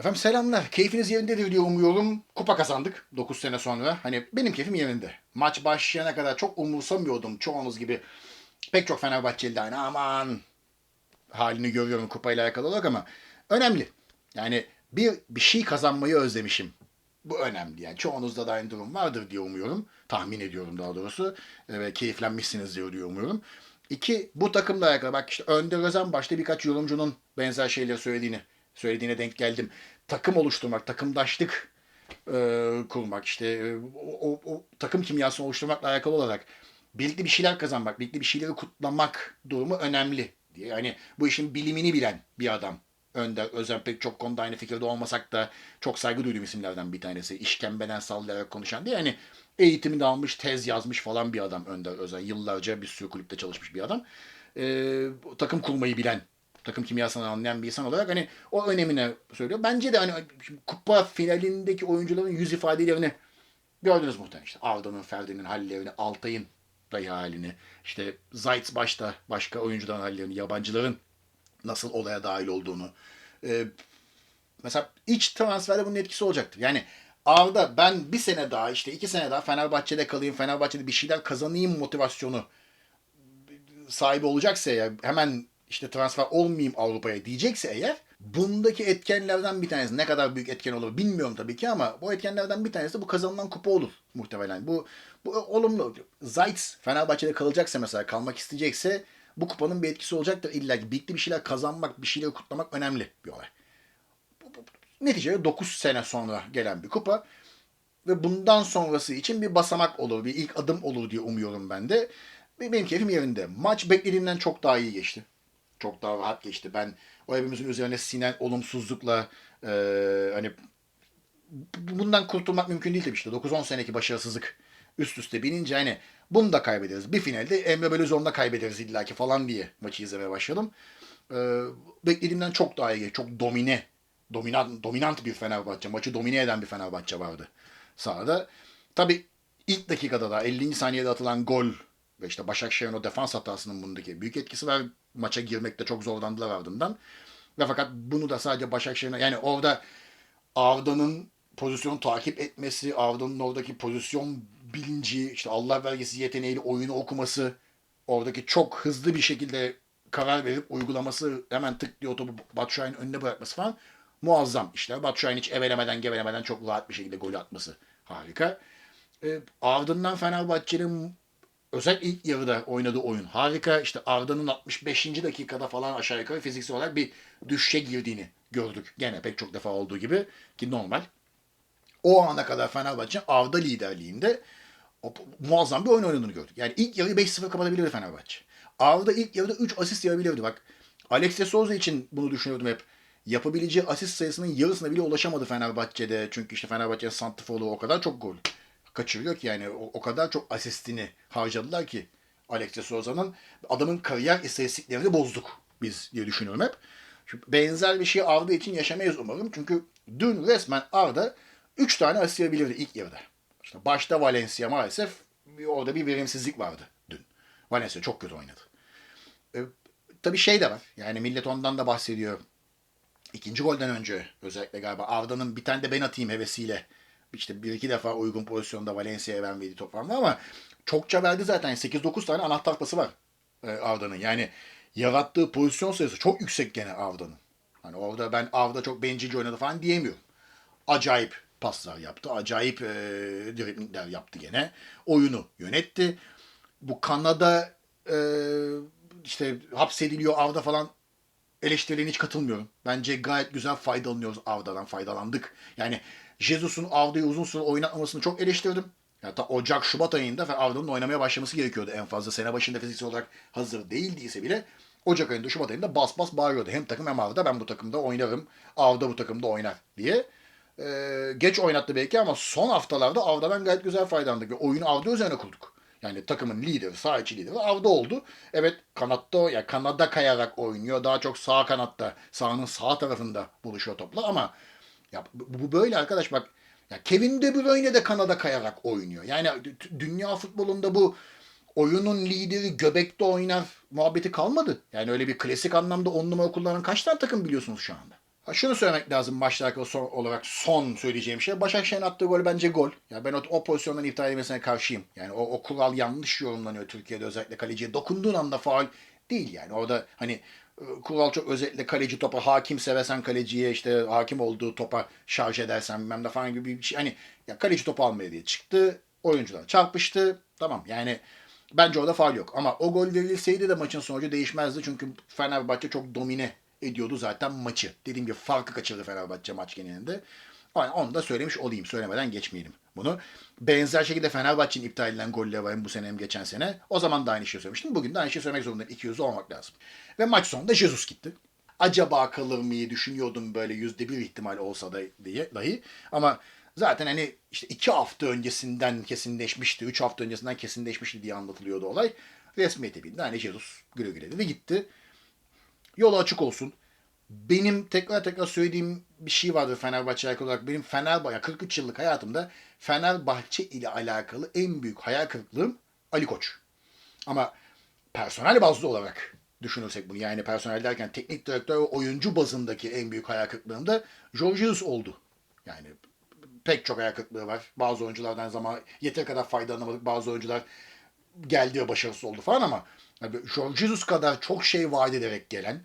Efendim selamlar. Keyfiniz yerindedir diye umuyorum. Kupa kazandık 9 sene sonra. Hani benim keyfim yerinde. Maç başlayana kadar çok umursamıyordum çoğunuz gibi. Pek çok Fenerbahçeli de aynı aman halini görüyorum kupayla alakalı olarak ama önemli. Yani bir, bir şey kazanmayı özlemişim. Bu önemli. Yani çoğunuzda da aynı durum vardır diye umuyorum. Tahmin ediyorum daha doğrusu. E, Ve keyiflenmişsinizdir diye umuyorum. İki, bu takımla alakalı. Bak işte Önder Özen başta birkaç yorumcunun benzer şeyleri söylediğini söylediğine denk geldim. Takım oluşturmak, takımdaşlık e, kurmak, işte e, o, o, o takım kimyasını oluşturmakla alakalı olarak birlikte bir şeyler kazanmak, birlikte bir şeyleri kutlamak durumu önemli. Yani bu işin bilimini bilen bir adam. Önder Özen pek çok konuda aynı fikirde olmasak da çok saygı duyduğum isimlerden bir tanesi. İşkembeden sallayarak konuşan diye yani eğitimini almış, tez yazmış falan bir adam Önder Özen. Yıllarca bir sürü kulüpte çalışmış bir adam. Ee, takım kurmayı bilen, takım kimyasını anlayan bir insan olarak hani o önemine söylüyor. Bence de hani kupa finalindeki oyuncuların yüz ifadelerini gördünüz muhtemelen işte Arda'nın, Ferdi'nin hallerini, Altay'ın dayı halini, işte Zayt başta başka oyuncuların hallerini, yabancıların nasıl olaya dahil olduğunu. Ee, mesela iç transferde bunun etkisi olacaktır. Yani Arda ben bir sene daha işte iki sene daha Fenerbahçe'de kalayım, Fenerbahçe'de bir şeyler kazanayım motivasyonu sahibi olacaksa eğer hemen işte transfer olmayayım Avrupa'ya diyecekse eğer bundaki etkenlerden bir tanesi ne kadar büyük etken olur bilmiyorum tabii ki ama bu etkenlerden bir tanesi bu kazanılan kupa olur muhtemelen. Bu, bu olumlu. Zayt Fenerbahçe'de kalacaksa mesela kalmak isteyecekse bu kupanın bir etkisi olacaktır. İlla ki birlikte bir şeyler kazanmak, bir şeyleri kutlamak önemli bir olay. Neticede 9 sene sonra gelen bir kupa ve bundan sonrası için bir basamak olur, bir ilk adım olur diye umuyorum ben de. Benim keyfim yerinde. Maç beklediğimden çok daha iyi geçti. Çok daha rahat geçti. Ben o hepimizin üzerine sinen olumsuzlukla e, hani bu- bundan kurtulmak mümkün değil tabii işte. 9-10 seneki başarısızlık üst üste binince hani bunu da kaybederiz. Bir finalde Emre Belözoğlu'nda kaybederiz illaki falan diye maçı izlemeye başladım. E, beklediğimden çok daha iyi, çok domine, dominant, dominant bir Fenerbahçe, maçı domine eden bir Fenerbahçe vardı sahada. Tabii ilk dakikada da 50. saniyede atılan gol ve işte Başakşehir'in o defans hatasının bundaki büyük etkisi var. Maça girmekte çok zorlandılar ardından. Ve fakat bunu da sadece Başakşehir'in yani orada Arda'nın pozisyonu takip etmesi, Arda'nın oradaki pozisyon bilinci, işte Allah vergisi yeteneğiyle oyunu okuması, oradaki çok hızlı bir şekilde karar verip uygulaması, hemen tık diye topu Batshuayi'nin önüne bırakması falan muazzam işler. Batshuayi'nin hiç evelemeden gevelemeden çok rahat bir şekilde gol atması harika. E, ardından Fenerbahçe'nin özel ilk yarıda oynadığı oyun harika. İşte Arda'nın 65. dakikada falan aşağı yukarı fiziksel olarak bir düşüşe girdiğini gördük. Gene pek çok defa olduğu gibi ki normal. O ana kadar Fenerbahçe Arda liderliğinde o- muazzam bir oyun oynadığını gördük. Yani ilk yarıyı 5-0 kapatabilirdi Fenerbahçe. Arda ilk yarıda 3 asist yapabilirdi. Bak Alex de Souza için bunu düşünüyordum hep. Yapabileceği asist sayısının yarısına bile ulaşamadı Fenerbahçe'de. Çünkü işte Fenerbahçe'nin santrforu o kadar çok gol kaçırıyor ki yani o, o kadar çok asistini harcadılar ki Alex de adamın kariyer istatistiklerini bozduk biz diye düşünüyorum hep. Şu benzer bir şey Arda için yaşamayız umarım. Çünkü dün resmen Arda 3 tane asist yapabilirdi ilk yarıda. İşte başta Valencia maalesef orada bir verimsizlik vardı dün. Valencia çok kötü oynadı. E, tabii şey de var. Yani millet ondan da bahsediyor. İkinci golden önce özellikle galiba Arda'nın bir tane de ben atayım hevesiyle işte bir iki defa uygun pozisyonda Valencia'ya vermediği top var ama çokça verdi zaten. 8-9 tane anahtar pası var e, Arda'nın. Yani yarattığı pozisyon sayısı çok yüksek gene Arda'nın. Hani orada ben Arda çok bencilce oynadı falan diyemiyorum. Acayip paslar yaptı. Acayip e, driblingler yaptı gene. Oyunu yönetti. Bu Kanada e, işte hapsediliyor Arda falan eleştirilerine hiç katılmıyorum. Bence gayet güzel faydalanıyoruz Arda'dan faydalandık. Yani Jesus'un Arda'yı uzun süre oynatmamasını çok eleştirdim. Hatta Ocak, Şubat ayında ve Arda'nın oynamaya başlaması gerekiyordu en fazla. Sene başında fiziksel olarak hazır değildiyse bile Ocak ayında, Şubat ayında bas bas bağırıyordu. Hem takım hem Arda ben bu takımda oynarım. Arda bu takımda oynar diye. Ee, geç oynattı belki ama son haftalarda Arda'dan gayet güzel faydalandık. Ve oyunu Arda üzerine kurduk. Yani takımın lideri, sağ içi lideri Arda oldu. Evet kanatta, ya kanada kayarak oynuyor. Daha çok sağ kanatta, sahanın sağ tarafında buluşuyor topla ama ya bu, böyle arkadaş bak. Ya Kevin De Bruyne de kanada kayarak oynuyor. Yani dünya futbolunda bu oyunun lideri göbekte oynar muhabbeti kalmadı. Yani öyle bir klasik anlamda on numara kullanan kaç tane takım biliyorsunuz şu anda? Ha, şunu söylemek lazım maçla alakalı son olarak son söyleyeceğim şey. Başakşehir'in attığı gol bence gol. Ya ben o, o pozisyondan iptal edilmesine karşıyım. Yani o, o kural yanlış yorumlanıyor Türkiye'de özellikle kaleciye dokunduğun anda faul değil yani. Orada hani kural çok özellikle kaleci topa hakimse ve kaleciye işte hakim olduğu topa şarj edersen bilmem ne falan gibi bir şey. Hani ya kaleci topu almaya diye çıktı. Oyuncular çarpıştı. Tamam yani bence orada faul yok. Ama o gol verilseydi de maçın sonucu değişmezdi. Çünkü Fenerbahçe çok domine ediyordu zaten maçı. Dediğim gibi farkı kaçırdı Fenerbahçe maç genelinde. Onu da söylemiş olayım. Söylemeden geçmeyelim bunu. Benzer şekilde Fenerbahçe'nin iptal edilen golleri var bu sene hem geçen sene. O zaman da aynı şeyi söylemiştim. Bugün de aynı şeyi söylemek zorundayım. İki yüzlü olmak lazım. Ve maç sonunda Jesus gitti. Acaba kalır mıyı düşünüyordum böyle yüzde bir ihtimal olsa da diye dahi. Ama zaten hani işte iki hafta öncesinden kesinleşmişti. Üç hafta öncesinden kesinleşmişti diye anlatılıyordu olay. Resmiyete bindi. Hani Jesus güle güle dedi gitti. Yolu açık olsun. Benim tekrar tekrar söylediğim bir şey vardır Fenerbahçe alakalı olarak. Benim Fenerbahçe 43 yıllık hayatımda Fenerbahçe ile alakalı en büyük hayal kırıklığım Ali Koç. Ama personel bazlı olarak düşünürsek bunu yani personel derken teknik direktör ve oyuncu bazındaki en büyük hayal kırıklığım da Jesus oldu. Yani pek çok hayal kırıklığı var. Bazı oyunculardan zaman yeteri kadar faydalanamadık. Bazı oyuncular geldi ve başarısız oldu falan ama yani Jorge Jesus kadar çok şey vaat ederek gelen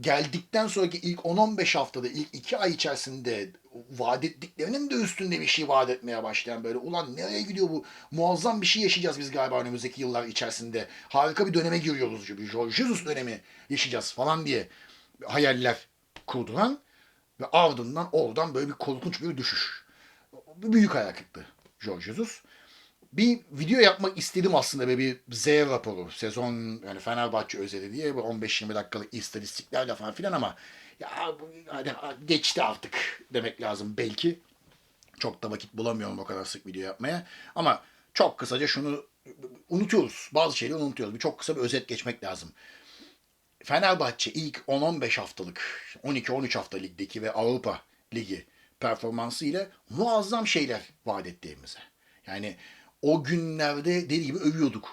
geldikten sonraki ilk 10-15 haftada, ilk 2 ay içerisinde vaat ettiklerinin de üstünde bir şey vaat etmeye başlayan böyle ulan nereye gidiyor bu muazzam bir şey yaşayacağız biz galiba önümüzdeki yıllar içerisinde. Harika bir döneme giriyoruz gibi. Jesus dönemi yaşayacağız falan diye hayaller kurduran ve ardından oradan böyle bir korkunç bir düşüş. Büyük hayal kırıklığı Jorge Jesus bir video yapmak istedim aslında böyle bir Z raporu sezon yani Fenerbahçe özeli diye 15-20 dakikalık istatistiklerle falan filan ama ya bu, hadi, geçti artık demek lazım belki. Çok da vakit bulamıyorum o kadar sık video yapmaya ama çok kısaca şunu unutuyoruz. Bazı şeyleri unutuyoruz. Bir çok kısa bir özet geçmek lazım. Fenerbahçe ilk 10-15 haftalık, 12-13 hafta ligdeki ve Avrupa Ligi performansı ile muazzam şeyler vaat ettiğimize. Yani o günlerde deli gibi övüyorduk.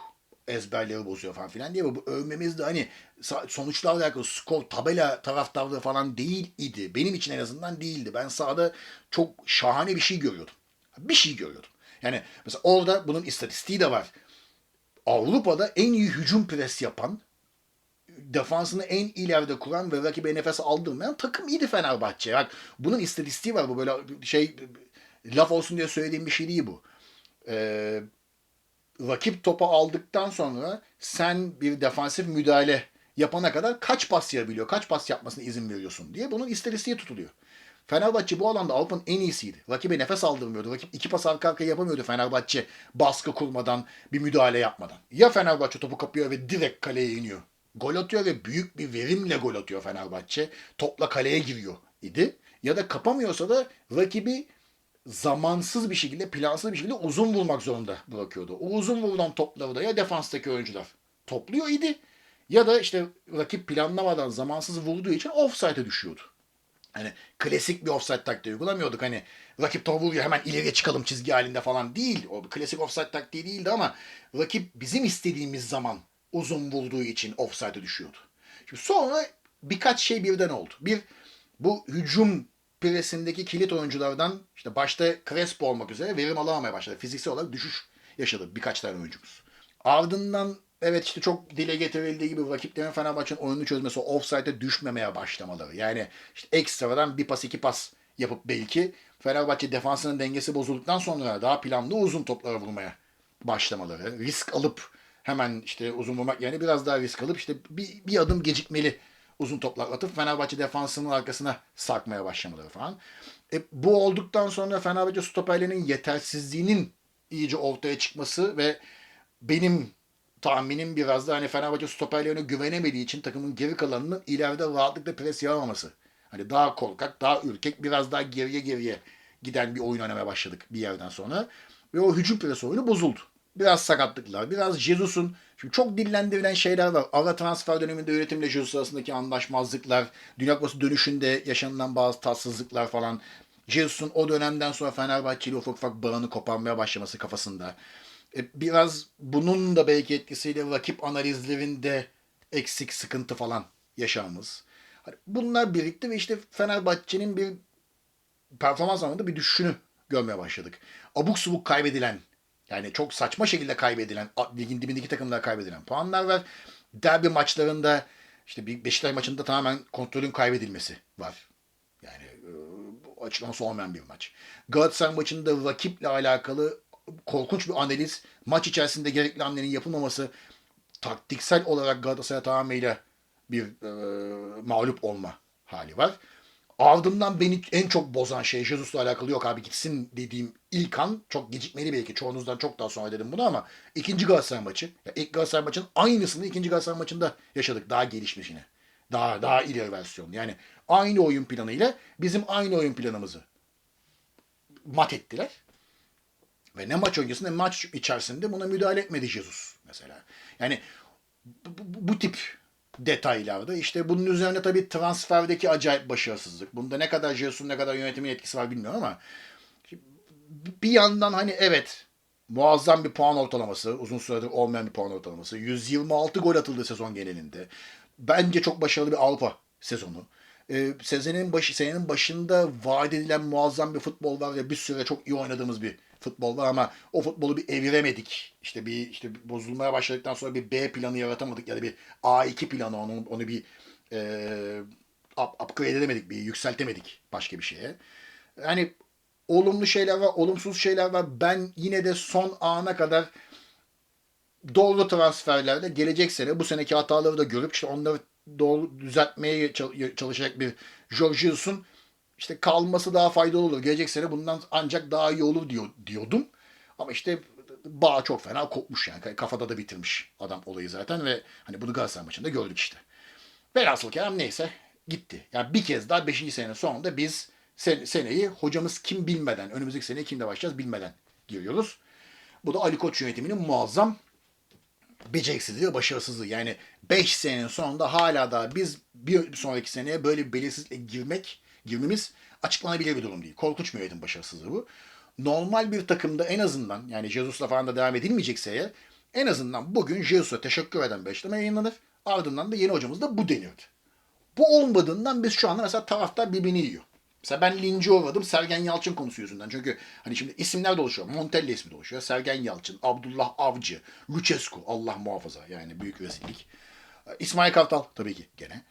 Ezberleri bozuyor falan filan diye. Bu övmemiz de hani sonuçlarla alakalı skor, tabela taraftarlığı falan değil idi. Benim için en azından değildi. Ben sahada çok şahane bir şey görüyordum. Bir şey görüyordum. Yani mesela orada bunun istatistiği de var. Avrupa'da en iyi hücum pres yapan, defansını en ileride kuran ve rakibe nefes aldırmayan takım iyiydi Fenerbahçe. Bak bunun istatistiği var. Bu böyle şey laf olsun diye söylediğim bir şey değil bu e, rakip topu aldıktan sonra sen bir defansif müdahale yapana kadar kaç pas yapabiliyor, kaç pas yapmasına izin veriyorsun diye bunun istatistiği tutuluyor. Fenerbahçe bu alanda Avrupa'nın en iyisiydi. Rakibe nefes aldırmıyordu. Rakip iki pas arka arkaya yapamıyordu Fenerbahçe baskı kurmadan, bir müdahale yapmadan. Ya Fenerbahçe topu kapıyor ve direkt kaleye iniyor. Gol atıyor ve büyük bir verimle gol atıyor Fenerbahçe. Topla kaleye giriyor idi. Ya da kapamıyorsa da rakibi zamansız bir şekilde, plansız bir şekilde uzun vurmak zorunda bırakıyordu. O uzun vurulan topları da ya defanstaki oyuncular topluyor idi ya da işte rakip planlamadan zamansız vurduğu için offside'e düşüyordu. Hani klasik bir offside taktiği uygulamıyorduk. Hani rakip topu vuruyor hemen ileriye çıkalım çizgi halinde falan değil. O klasik offside taktiği değildi ama rakip bizim istediğimiz zaman uzun vurduğu için offside'e düşüyordu. Şimdi sonra birkaç şey birden oldu. Bir, bu hücum presindeki kilit oyunculardan işte başta Crespo olmak üzere verim alamamaya başladı. Fiziksel olarak düşüş yaşadı birkaç tane oyuncumuz. Ardından evet işte çok dile getirildiği gibi rakiplerin Fenerbahçe'nin oyunu çözmesi offside'e düşmemeye başlamaları. Yani işte ekstradan bir pas iki pas yapıp belki Fenerbahçe defansının dengesi bozulduktan sonra daha planlı uzun toplara vurmaya başlamaları. Risk alıp hemen işte uzun vurmak yani biraz daha risk alıp işte bir, bir adım gecikmeli uzun toplar atıp Fenerbahçe defansının arkasına sarkmaya başlamaları falan. E, bu olduktan sonra Fenerbahçe stoperlerinin yetersizliğinin iyice ortaya çıkması ve benim tahminim biraz da hani Fenerbahçe stoperlerine güvenemediği için takımın geri kalanının ileride rahatlıkla pres yapamaması. Hani daha korkak, daha ürkek, biraz daha geriye geriye giden bir oyun oynamaya başladık bir yerden sonra. Ve o hücum pres oyunu bozuldu. Biraz sakatlıklar, biraz Jesus'un Şimdi çok dillendirilen şeyler var. Ara transfer döneminde yönetimle Jesus arasındaki anlaşmazlıklar, Dünya Kupası dönüşünde yaşanılan bazı tatsızlıklar falan. Jesus'un o dönemden sonra Fenerbahçe ile ufak ufak bağını koparmaya başlaması kafasında. E, biraz bunun da belki etkisiyle rakip analizlerinde eksik sıkıntı falan yaşamamız. Hani bunlar birlikte ve işte Fenerbahçe'nin bir performans anlamında bir düşüşünü görmeye başladık. Abuk subuk kaybedilen yani çok saçma şekilde kaybedilen ligin dibindeki takımlara kaybedilen puanlar var. Derbi maçlarında işte Beşiktaş maçında tamamen kontrolün kaybedilmesi var. Yani e, açıklaması olmayan bir maç. Galatasaray maçında rakiple alakalı korkunç bir analiz, maç içerisinde gerekli hamlenin yapılmaması, taktiksel olarak Galatasaray tamamıyla bir e, mağlup olma hali var. Ardından beni en çok bozan şey Jesus'la alakalı yok abi gitsin dediğim ilk an çok gecikmeli belki çoğunuzdan çok daha sonra dedim bunu ama ikinci Galatasaray maçı. Ya ilk Galatasaray maçının aynısını ikinci Galatasaray maçında yaşadık. Daha gelişmişini. Daha daha ileri versiyon. Yani aynı oyun planıyla bizim aynı oyun planımızı mat ettiler. Ve ne maç öncesinde ne maç içerisinde buna müdahale etmedi Jesus mesela. Yani bu, bu, bu tip detaylarda işte bunun üzerine tabii transferdeki acayip başarısızlık. Bunda ne kadar Jesus'un ne kadar yönetimin etkisi var bilmiyorum ama bir yandan hani evet muazzam bir puan ortalaması, uzun süredir olmayan bir puan ortalaması. 126 gol atıldı sezon genelinde. Bence çok başarılı bir Avrupa sezonu. Ee, senenin başı senenin başında vaat edilen muazzam bir futbol var ve bir süre çok iyi oynadığımız bir futbol var ama o futbolu bir eviremedik. İşte bir işte bozulmaya başladıktan sonra bir B planı yaratamadık ya da bir A2 planı onu onu bir e, up- upgrade edemedik, bir yükseltemedik başka bir şeye. Yani olumlu şeyler var, olumsuz şeyler var. Ben yine de son ana kadar doğru transferlerle gelecek sene bu seneki hataları da görüp işte onları doğru düzeltmeye çal- çalışacak bir Jorge işte kalması daha faydalı olur. Gelecek sene bundan ancak daha iyi olur diyor, diyordum. Ama işte bağ çok fena kopmuş yani. Kafada da bitirmiş adam olayı zaten ve hani bunu Galatasaray maçında gördük işte. Velhasıl kelam neyse gitti. Yani bir kez daha 5. senenin sonunda biz sen- seneyi hocamız kim bilmeden, önümüzdeki seneye kimle başlayacağız bilmeden giriyoruz. Bu da Ali Koç yönetiminin muazzam beceriksizliği ve başarısızlığı. Yani 5 senenin sonunda hala da biz bir sonraki seneye böyle bir belirsizlikle girmek, girmemiz açıklanabilir bir durum değil. Korkunç yönetim başarısızlığı bu. Normal bir takımda en azından yani Jesus'la falan da devam edilmeyecekse eğer en azından bugün Jesus'a teşekkür eden bir açıklama yayınlanır. Ardından da yeni hocamız da bu denirdi. Bu olmadığından biz şu anda mesela taraftar birbirini yiyor. Mesela ben linci uğradım Sergen Yalçın konusu yüzünden. Çünkü hani şimdi isimler dolaşıyor. Montella ismi dolaşıyor. Sergen Yalçın, Abdullah Avcı, Lucescu Allah muhafaza yani büyük rezillik. İsmail Kartal tabii ki gene.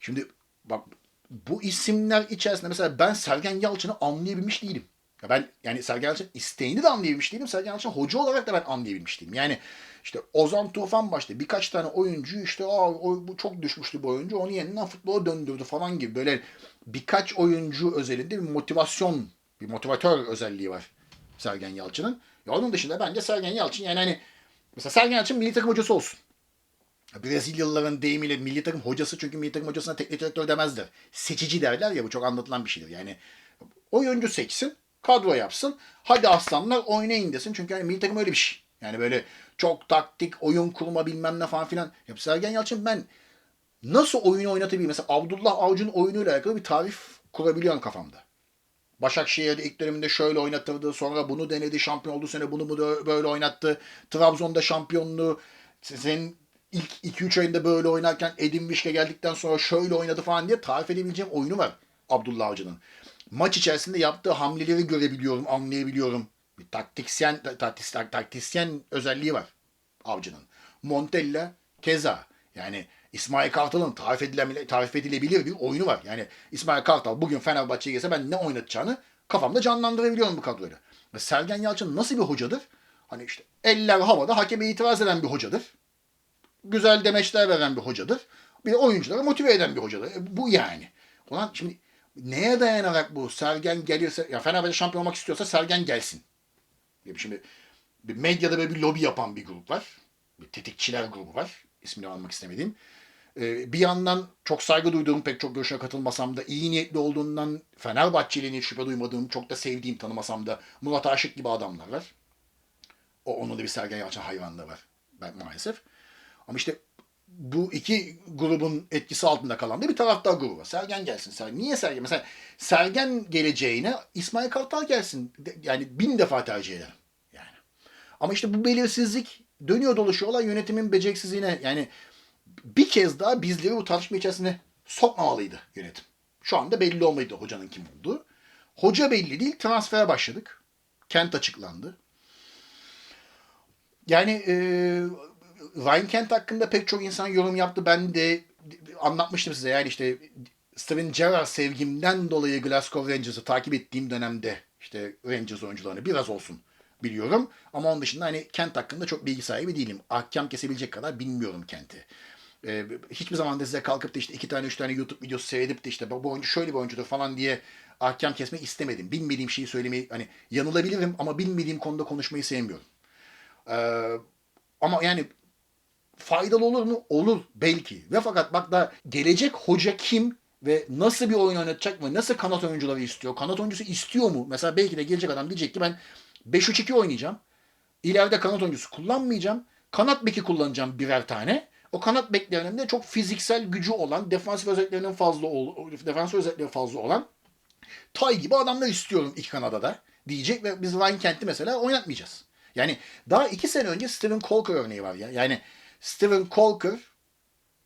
Şimdi bak bu isimler içerisinde mesela ben Sergen Yalçın'ı anlayabilmiş değilim. Ya ben yani Sergen Yalçın isteğini de anlayabilmiş değilim. Sergen Yalçın hoca olarak da ben anlayabilmiş değilim. Yani işte Ozan Tufan başta birkaç tane oyuncu işte Aa, o, bu çok düşmüştü bu oyuncu onu yeniden futbola döndürdü falan gibi böyle birkaç oyuncu özelinde bir motivasyon bir motivatör özelliği var Sergen Yalçın'ın. Ya onun dışında bence Sergen Yalçın yani hani mesela Sergen Yalçın milli takım hocası olsun. Brezilyalıların deyimiyle milli takım hocası çünkü milli takım hocasına teknik direktör demezler. Seçici derler ya bu çok anlatılan bir şeydir. Yani oyuncu seçsin, kadro yapsın. Hadi aslanlar oynayın desin. Çünkü yani milli takım öyle bir şey. Yani böyle çok taktik, oyun kurma bilmem ne falan filan. Ya Sergen Yalçın ben nasıl oyunu oynatabilirim? Mesela Abdullah Avcı'nın oyunuyla alakalı bir tarif kurabiliyorum kafamda. Başakşehir'de ilk döneminde şöyle oynatırdı. Sonra bunu denedi. Şampiyon olduğu sene bunu mu böyle oynattı. Trabzon'da şampiyonluğu senin ilk 2-3 ayında böyle oynarken Edin Vişke geldikten sonra şöyle oynadı falan diye tarif edebileceğim oyunu var Abdullah Avcı'nın. Maç içerisinde yaptığı hamleleri görebiliyorum, anlayabiliyorum. Bir taktisyen, taktis, taktisyen özelliği var Avcı'nın. Montella keza. Yani İsmail Kartal'ın tarif, edilen, tarif edilebilir bir oyunu var. Yani İsmail Kartal bugün Fenerbahçe'ye gelse ben ne oynatacağını kafamda canlandırabiliyorum bu kadroyla. Ve Sergen Yalçın nasıl bir hocadır? Hani işte eller havada hakeme itiraz eden bir hocadır. Güzel demeçler veren bir hocadır. Bir de oyuncuları motive eden bir hocadır. E, bu yani. Ulan şimdi neye dayanarak bu Sergen gelirse ya Fenerbahçe şampiyon olmak istiyorsa Sergen gelsin. Şimdi bir medyada böyle bir lobi yapan bir grup var. Bir tetikçiler grubu var. İsmini almak istemediğim. Ee, bir yandan çok saygı duyduğum pek çok görüşe katılmasam da iyi niyetli olduğundan Fenerbahçeli'nin şüphe duymadığım, çok da sevdiğim tanımasam da Murat Aşık gibi adamlar var. O, onun da bir Sergen Yalçın hayranlığı var ben maalesef. Ama işte bu iki grubun etkisi altında kalan da bir taraftar grubu var. Sergen gelsin. Sergen. Niye Sergen? Mesela Sergen geleceğine İsmail Kartal gelsin. Yani bin defa tercih ederim. Yani. Ama işte bu belirsizlik dönüyor dolaşıyor olan yönetimin beceriksizliğine yani bir kez daha bizleri bu tartışma içerisine sokmamalıydı yönetim. Şu anda belli olmalıydı hocanın kim olduğu. Hoca belli değil, transfere başladık. Kent açıklandı. Yani e, Kent hakkında pek çok insan yorum yaptı. Ben de anlatmıştım size. Yani işte Steven Gerrard sevgimden dolayı Glasgow Rangers'ı takip ettiğim dönemde işte Rangers oyuncularını biraz olsun biliyorum. Ama onun dışında hani Kent hakkında çok bilgi sahibi değilim. Ahkam kesebilecek kadar bilmiyorum Kent'i. Ee, hiçbir zaman da size kalkıp da işte iki tane üç tane YouTube videosu seyredip de işte bu oyuncu şöyle bir oyuncudur falan diye ahkam kesmek istemedim. Bilmediğim şeyi söylemeyi hani yanılabilirim ama bilmediğim konuda konuşmayı sevmiyorum. Ee, ama yani faydalı olur mu? Olur belki. Ve fakat bak da gelecek hoca kim ve nasıl bir oyun oynatacak mı? Nasıl kanat oyuncuları istiyor? Kanat oyuncusu istiyor mu? Mesela belki de gelecek adam diyecek ki ben 5-3-2 oynayacağım. İleride kanat oyuncusu kullanmayacağım. Kanat beki kullanacağım birer tane. O kanat beklerinin de çok fiziksel gücü olan, defansif özelliklerinin fazla ol, defansif özellikleri fazla olan Tay gibi adamlar istiyorum iki kanada da diyecek ve biz Ryan Kent'i mesela oynatmayacağız. Yani daha iki sene önce Steven Colker örneği var ya. Yani Steven Colker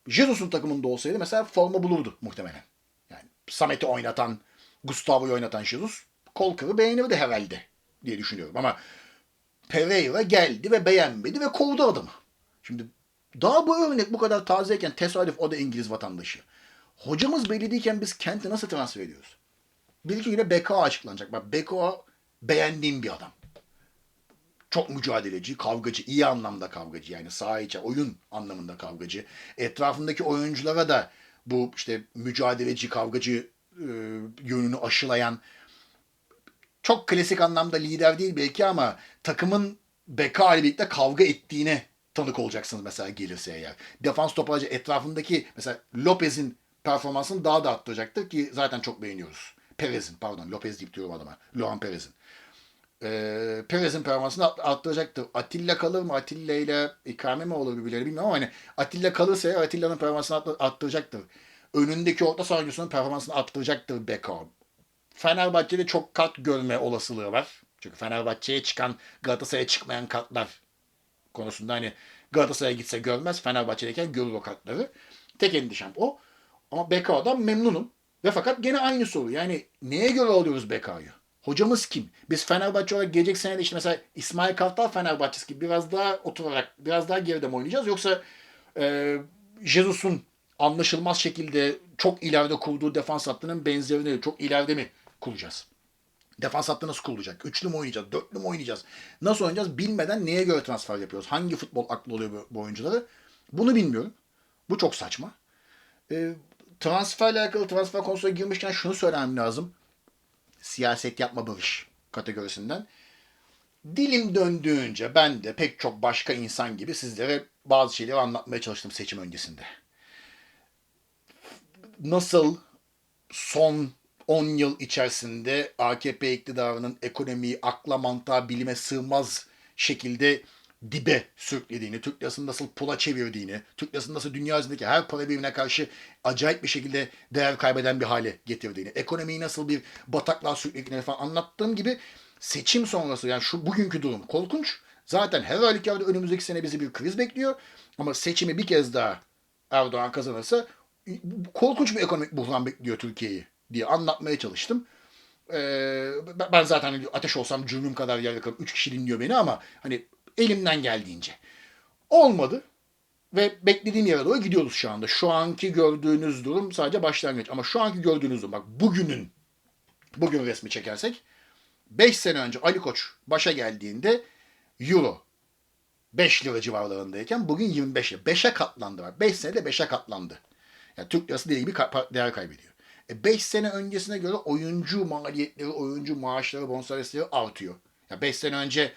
Jesus'un takımında olsaydı mesela forma bulurdu muhtemelen. Yani Samet'i oynatan, Gustavo'yu oynatan Jesus Colker'ı beğenirdi herhalde diye düşünüyorum. Ama Pereira geldi ve beğenmedi ve kovdu adamı. Şimdi daha bu örnek bu kadar tazeyken tesadüf o da İngiliz vatandaşı. Hocamız belli biz Kent'i nasıl transfer ediyoruz? Bir iki güne Beko açıklanacak. Bak Beko beğendiğim bir adam. Çok mücadeleci, kavgacı, iyi anlamda kavgacı. Yani saha içi, oyun anlamında kavgacı. Etrafındaki oyunculara da bu işte mücadeleci, kavgacı e, yönünü aşılayan çok klasik anlamda lider değil belki ama takımın Beka ile birlikte kavga ettiğine tanık olacaksınız mesela gelirse eğer. Defans toparlayıcı etrafındaki mesela Lopez'in performansını daha da arttıracaktır ki zaten çok beğeniyoruz. Perez'in pardon Lopez deyip diyorum adama. Lohan Perez'in. Ee, Perez'in performansını arttıracaktır. Atilla kalır mı? Atilla ile ikame mi olur birbirleri bilmiyorum ama hani Atilla kalırsa Atilla'nın performansını arttıracaktır. Önündeki orta saha performansını arttıracaktır Beko. Fenerbahçe'de çok kat görme olasılığı var. Çünkü Fenerbahçe'ye çıkan Galatasaray'a çıkmayan kartlar konusunda hani Galatasaray'a gitse görmez. Fenerbahçe'deyken görür o kartları. Tek endişem o. Ama BK'dan memnunum. Ve fakat gene aynı soru. Yani neye göre alıyoruz BK'yı? Hocamız kim? Biz Fenerbahçe olarak gelecek sene de işte mesela İsmail Kartal Fenerbahçesi gibi biraz daha oturarak, biraz daha geride mi oynayacağız? Yoksa e, Jesus'un anlaşılmaz şekilde çok ileride kurduğu defans hattının benzerini çok ileride mi kuracağız? Defans hattı nasıl kurulacak? Üçlü mü oynayacağız? Dörtlü mü oynayacağız? Nasıl oynayacağız? Bilmeden neye göre transfer yapıyoruz? Hangi futbol aklı oluyor bu, bu oyuncuları? Bunu bilmiyorum. Bu çok saçma. E, transferle alakalı transfer konusuna girmişken şunu söylemem lazım. Siyaset yapma barış kategorisinden. Dilim döndüğünce ben de pek çok başka insan gibi sizlere bazı şeyleri anlatmaya çalıştım seçim öncesinde. Nasıl son 10 yıl içerisinde AKP iktidarının ekonomiyi akla mantığa bilime sığmaz şekilde dibe sürüklediğini, Türk lirasını nasıl pula çevirdiğini, Türk lirasını nasıl dünya üzerindeki her para birimine karşı acayip bir şekilde değer kaybeden bir hale getirdiğini, ekonomiyi nasıl bir bataklığa sürüklediğini falan anlattığım gibi seçim sonrası yani şu bugünkü durum korkunç. Zaten her halükarda önümüzdeki sene bizi bir kriz bekliyor. Ama seçimi bir kez daha Erdoğan kazanırsa korkunç bir ekonomik buhran bekliyor Türkiye'yi diye anlatmaya çalıştım. Ee, ben zaten hani ateş olsam cürmüm kadar yer yakarım. Üç kişi dinliyor beni ama hani elimden geldiğince. Olmadı. Ve beklediğim yere doğru gidiyoruz şu anda. Şu anki gördüğünüz durum sadece başlangıç. Ama şu anki gördüğünüz durum bak bugünün bugün resmi çekersek 5 sene önce Ali Koç başa geldiğinde Euro 5 lira civarlarındayken bugün 25 lira. 5'e katlandı var. 5 senede 5'e katlandı. Yani Türk lirası deli gibi değer kaybediyor. 5 e sene öncesine göre oyuncu maliyetleri, oyuncu maaşları, bonservisleri artıyor. Ya 5 sene önce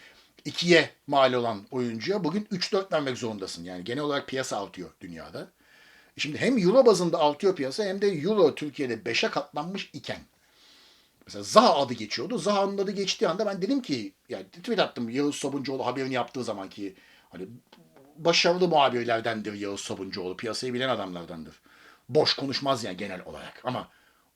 2'ye mal olan oyuncuya bugün 3-4 vermek zorundasın. Yani genel olarak piyasa artıyor dünyada. E şimdi hem euro bazında artıyor piyasa hem de euro Türkiye'de 5'e katlanmış iken. Mesela Zaha adı geçiyordu. Zaha'nın adı geçtiği anda ben dedim ki yani tweet attım Yağız Sabuncuoğlu haberini yaptığı zaman ki hani başarılı muhabirlerdendir Yağız Sabuncuoğlu. Piyasayı bilen adamlardandır. Boş konuşmaz yani genel olarak. Ama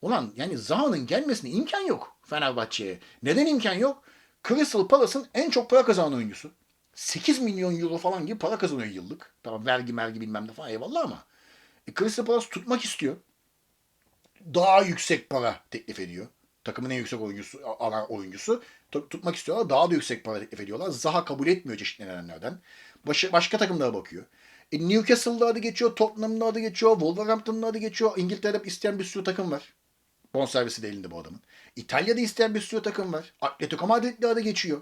ulan yani Zaha'nın gelmesine imkan yok Fenerbahçe'ye. Neden imkan yok? Crystal Palace'ın en çok para kazanan oyuncusu. 8 milyon euro falan gibi para kazanıyor yıllık. Tamam vergi mergi bilmem ne falan eyvallah ama. E, Crystal Palace tutmak istiyor. daha yüksek para teklif ediyor. Takımın en yüksek oyuncusu, alan oyuncusu. Tut- Tutmak istiyorlar. Daha da yüksek para teklif ediyorlar. Zaha kabul etmiyor çeşitli nedenlerden. Başı, başka takımlara bakıyor. E, Newcastle'da adı geçiyor, Tottenham'da adı geçiyor, Wolverhampton'da adı geçiyor. İngiltere'de isteyen bir sürü takım var. Bonservisi de elinde bu adamın. İtalya'da isteyen bir sürü takım var. Atletico Madrid'de adı geçiyor.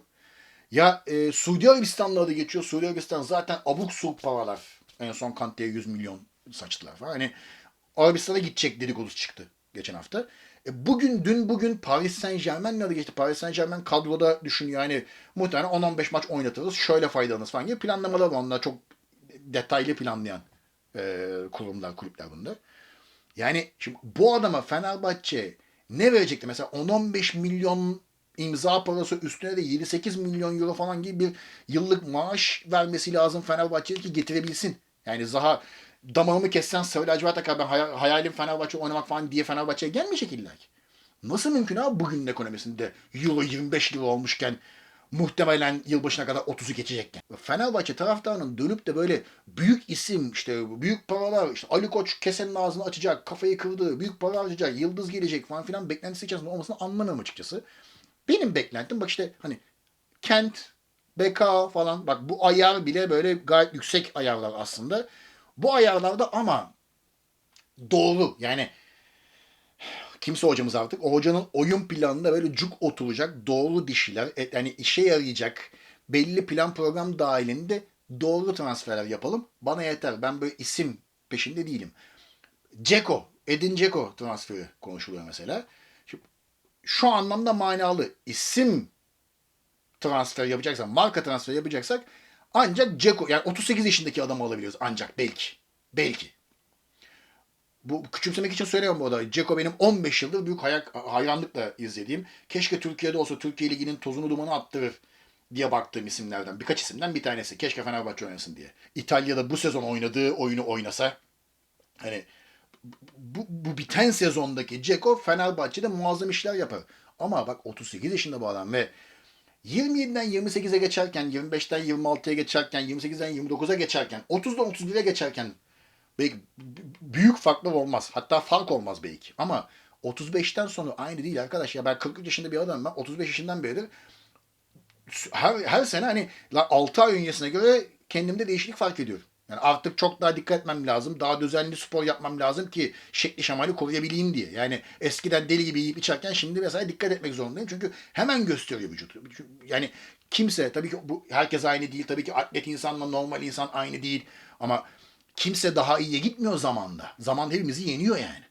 Ya e, Suudi Arabistan'da adı geçiyor. Suudi Arabistan zaten abuk subuk paralar. En son Kante'ye 100 milyon saçtılar falan. Hani Arabistan'a gidecek dedikodusu çıktı geçen hafta. E, bugün dün bugün Paris Saint Germain'le adı geçti. Paris Saint Germain kadroda düşünüyor. Yani muhtemelen 10-15 maç oynatırız. Şöyle faydalanırız falan gibi planlamalar var. Onlar çok detaylı planlayan e, kurumlar, kulüpler bunlar. Yani şimdi bu adama Fenerbahçe ne verecekti? Mesela 10-15 milyon imza parası üstüne de 7-8 milyon euro falan gibi bir yıllık maaş vermesi lazım Fenerbahçe'ye ki getirebilsin. Yani Zaha damarımı kessen Sarı lacivert takar ben hay- hayalim Fenerbahçe oynamak falan diye Fenerbahçe'ye gelmeyecek illa ki. Nasıl mümkün abi bugünün ekonomisinde euro 25 lira olmuşken muhtemelen yılbaşına kadar 30'u geçecekken. Fenerbahçe taraftarının dönüp de böyle büyük isim işte büyük paralar işte Ali Koç kesenin ağzını açacak, kafayı kırdı, büyük para harcayacak, yıldız gelecek falan filan beklentisi içerisinde olmasını anlamıyorum açıkçası. Benim beklentim bak işte hani Kent, BK falan bak bu ayar bile böyle gayet yüksek ayarlar aslında. Bu ayarlarda ama doğru yani kimse hocamız artık o hocanın oyun planında böyle cuk oturacak doğru dişiler e, yani işe yarayacak belli plan program dahilinde doğru transferler yapalım. Bana yeter. Ben böyle isim peşinde değilim. Ceko, Edin Ceko transferi konuşuluyor mesela. Şimdi, şu anlamda manalı isim transfer yapacaksak, marka transfer yapacaksak ancak Ceko yani 38 yaşındaki adamı alabiliyoruz ancak belki. Belki. Bu küçümsemek için söylemiyorum bu arada. Ceko benim 15 yıldır büyük hayak, hayranlıkla izlediğim. Keşke Türkiye'de olsa Türkiye Ligi'nin tozunu dumanı attırır diye baktığım isimlerden. Birkaç isimden bir tanesi. Keşke Fenerbahçe oynasın diye. İtalya'da bu sezon oynadığı oyunu oynasa hani bu, bu biten sezondaki Ceko Fenerbahçe'de muazzam işler yapar. Ama bak 38 yaşında bu adam ve 27'den 28'e geçerken, 25'ten 26'ya geçerken, 28'den 29'a geçerken, 30'dan 31'e geçerken belki büyük farklar olmaz. Hatta fark olmaz belki. Ama 35'ten sonra aynı değil arkadaş. Ya ben 43 yaşında bir adamım ben. 35 yaşından beridir her, her sene hani 6 ay öncesine göre kendimde değişiklik fark ediyorum. Yani artık çok daha dikkat etmem lazım. Daha düzenli spor yapmam lazım ki şekli şemali koruyabileyim diye. Yani eskiden deli gibi yiyip içerken şimdi mesela dikkat etmek zorundayım. Çünkü hemen gösteriyor vücudu. Yani kimse tabii ki bu herkes aynı değil. Tabii ki atlet insanla normal insan aynı değil. Ama kimse daha iyiye gitmiyor zamanda. Zaman hepimizi yeniyor yani.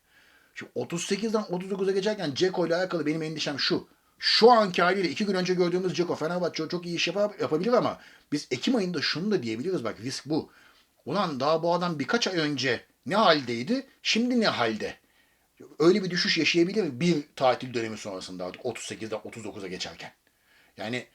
Şimdi 38'den 39'a geçerken Ceko ile alakalı benim endişem şu. Şu anki haliyle iki gün önce gördüğümüz Ceko Fenerbahçe çok iyi iş yapar, yapabilir ama biz Ekim ayında şunu da diyebiliriz bak risk bu. Ulan daha bu adam birkaç ay önce ne haldeydi şimdi ne halde? Öyle bir düşüş yaşayabilir mi bir tatil dönemi sonrasında artık 38'den 39'a geçerken? Yani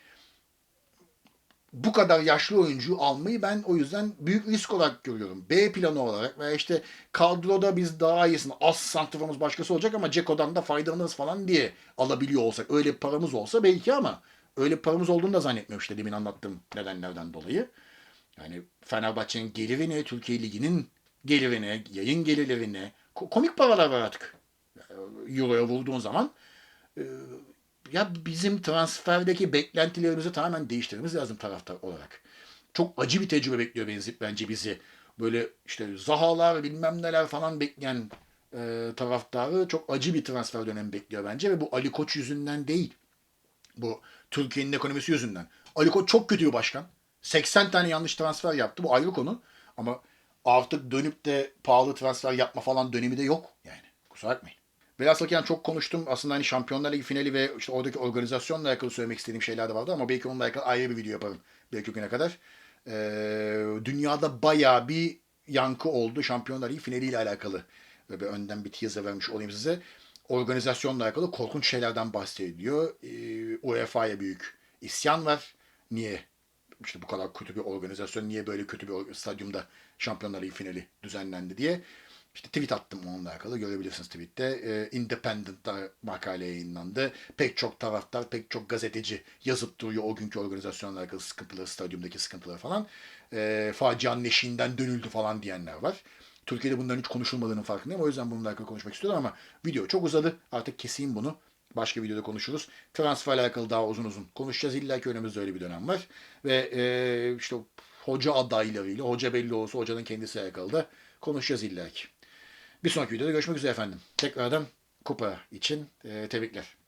bu kadar yaşlı oyuncuyu almayı ben o yüzden büyük risk olarak görüyorum. B planı olarak veya işte kadroda biz daha iyisin. Az santrafomuz başkası olacak ama Ceko'dan da faydalanırız falan diye alabiliyor olsak. Öyle paramız olsa belki ama öyle paramız olduğunu da zannetmiyorum işte demin anlattığım nedenlerden dolayı. Yani Fenerbahçe'nin gelirine, Türkiye Ligi'nin gelirine, yayın gelirlerine komik paralar var artık. Euro'ya vurduğun zaman ya bizim transferdeki beklentilerimizi tamamen değiştirmemiz lazım taraftar olarak. Çok acı bir tecrübe bekliyor bence bizi. Böyle işte Zahalar bilmem neler falan bekleyen e, taraftarı çok acı bir transfer dönemi bekliyor bence ve bu Ali Koç yüzünden değil. Bu Türkiye'nin ekonomisi yüzünden. Ali Koç çok kötü bir başkan. 80 tane yanlış transfer yaptı. Bu ayrı konu. Ama artık dönüp de pahalı transfer yapma falan dönemi de yok yani. Kusura bakmayın. Velhasıl kelam çok konuştum. Aslında hani Şampiyonlar Ligi finali ve işte oradaki organizasyonla alakalı söylemek istediğim şeyler de vardı ama belki onunla alakalı ayrı bir video yaparım. Belki o güne kadar. Ee, dünyada bayağı bir yankı oldu Şampiyonlar Ligi finaliyle alakalı. Ve bir önden bir teaser vermiş olayım size. Organizasyonla alakalı korkunç şeylerden bahsediyor. Ee, UEFA'ya büyük isyan var. Niye? İşte bu kadar kötü bir organizasyon niye böyle kötü bir stadyumda Şampiyonlar Ligi finali düzenlendi diye. İşte tweet attım onunla alakalı görebilirsiniz tweette. E, Independent'ta makale yayınlandı. Pek çok taraftar, pek çok gazeteci yazıp duruyor o günkü organizasyonla alakalı sıkıntıları, stadyumdaki sıkıntıları falan. E, facianın eşiğinden dönüldü falan diyenler var. Türkiye'de bunların hiç konuşulmadığının farkındayım. O yüzden bununla alakalı konuşmak istiyorum ama video çok uzadı. Artık keseyim bunu. Başka videoda konuşuruz. Transferle alakalı daha uzun uzun konuşacağız. İlla ki önümüzde öyle bir dönem var. Ve e, işte hoca adaylarıyla, hoca belli olsa hocanın kendisi alakalı da konuşacağız illa ki. Bir sonraki videoda görüşmek üzere efendim. Tekrardan kupa için e, tebrikler.